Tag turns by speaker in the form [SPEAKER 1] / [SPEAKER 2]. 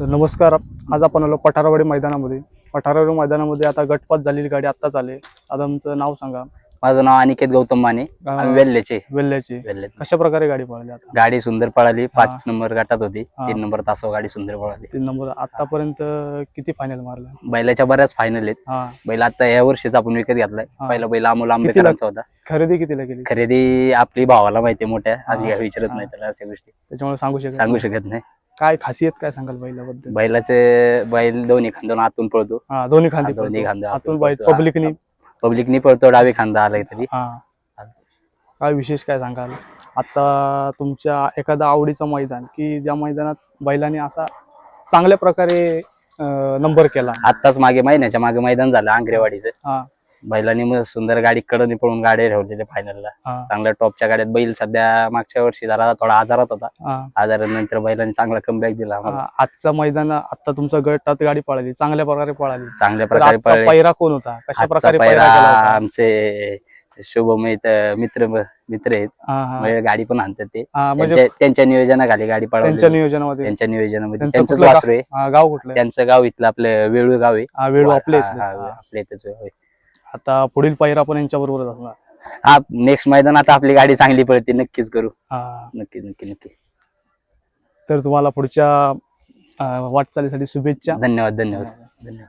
[SPEAKER 1] तर नमस्कार आज आपण आलो पठारवाडी मैदानामध्ये. पठारवाडी मैदानामध्ये आता गटपात झालेली गाडी आत्ताच आले. आता आमचं नाव सांगा.
[SPEAKER 2] माझं नाव अनिकेत गौतम माने. आम्ही वेल्लेचे
[SPEAKER 1] वेल्ल्याची
[SPEAKER 2] वेल्ले
[SPEAKER 1] कशा प्रकारे गाडी पळाली आता?
[SPEAKER 2] गाडी सुंदर पळाली.
[SPEAKER 1] हा.
[SPEAKER 2] पाच नंबर गटात होती.
[SPEAKER 1] हा.
[SPEAKER 2] तीन नंबर तासावर गाडी सुंदर पळाली.
[SPEAKER 1] तीन नंबर. आतापर्यंत किती फायनल मारला?
[SPEAKER 2] बैलाच्या बऱ्याच फायनल आहेत.
[SPEAKER 1] हा.
[SPEAKER 2] बैल आता या वर्षीच आपण विकत घेतलाय.
[SPEAKER 1] हा.
[SPEAKER 2] पहिला बैल अमोल आंबेकरांचा होता.
[SPEAKER 1] खरेदी कितीला केली?
[SPEAKER 2] खरेदी आपली भावाला माहिती मोठ्या. आधी
[SPEAKER 1] हा.
[SPEAKER 2] काय विचारत. नाही त्याला अशा गोष्टी.
[SPEAKER 1] त्याच्यामुळे सांगू शकत
[SPEAKER 2] सांगू. शकत नाही.
[SPEAKER 1] काय खासियत काय सांगाल बैलाबद्दल?
[SPEAKER 2] बैलाचे बैल दोन्ही खांदून आतून पळतो.
[SPEAKER 1] हा दोन्ही खांदी
[SPEAKER 2] दोन्ही खांदे
[SPEAKER 1] आतून
[SPEAKER 2] पळतो.
[SPEAKER 1] पब्लिकनी
[SPEAKER 2] पब्लिकनी पळतो डावी खांदा आलाय तरी.
[SPEAKER 1] हा. काय विशेष काय सांगाल? आता तुमच्या एखादा आवडीचं मैदान की ज्या मैदानात बैलाने असा चांगल्या प्रकारे नंबर केला?
[SPEAKER 2] आताच मागे महिन्याच्या मागे मैदान झालं आंग्रेवाडीचं.
[SPEAKER 1] हा.
[SPEAKER 2] बैलांनी मग सुंदर गाडी कडनी पळून गाडी ठेवलेल्या फायनलला
[SPEAKER 1] हा
[SPEAKER 2] चांगल्या टॉपच्या गाड्यात बैल सध्या मागच्या वर्षी जरा थोडा आजारात होता
[SPEAKER 1] हा
[SPEAKER 2] आजारानंतर बैलांनी चांगला कमबॅक दिला आम्हाला.
[SPEAKER 1] हा, आजचं मैदान आता तुमचं गटात गाडी पळाली चांगल्या प्रकारे पळाली
[SPEAKER 2] चांगल्या
[SPEAKER 1] तर
[SPEAKER 2] प्रकारे
[SPEAKER 1] आजचा
[SPEAKER 2] पळले
[SPEAKER 1] पैरा कोण होता कशा
[SPEAKER 2] आजचा
[SPEAKER 1] प्रकारे पैरा केला होता?
[SPEAKER 2] आमचे शुभमित मित्र मित्र आहेत
[SPEAKER 1] हा, हा.
[SPEAKER 2] म्हणजे गाडी पण आणतात ते
[SPEAKER 1] हा, म्हणजे
[SPEAKER 2] त्यांच्या त्यांच्या नियोजनाखाली गाडी
[SPEAKER 1] त्यांच्या
[SPEAKER 2] पळवली
[SPEAKER 1] नियोजनामध्ये
[SPEAKER 2] त्यांच्या नियोजनामध्ये
[SPEAKER 1] त्यांचं
[SPEAKER 2] त्यांचंच
[SPEAKER 1] कुठलं
[SPEAKER 2] वासरू आहे
[SPEAKER 1] हा, गाव कुठलं आहे?
[SPEAKER 2] त्यांचं गाव इथलं आपलं वेळू गाव आहे
[SPEAKER 1] हा वेळू आपले
[SPEAKER 2] हा. हा,
[SPEAKER 1] हा.
[SPEAKER 2] आपल्या इथंच आहे.
[SPEAKER 1] आता पुढील पैरा पण यांच्या बरोबरच असणार.
[SPEAKER 2] हा नेक्स्ट मैदान आता आपली गाडी चांगली पळते नक्कीच करू.
[SPEAKER 1] हा.
[SPEAKER 2] नक्की नक्की नक्की.
[SPEAKER 1] तर तुम्हाला पुढच्या अं, वाटचालीसाठी शुभेच्छा.
[SPEAKER 2] धन्यवाद धन्यवाद. धन्यवाद.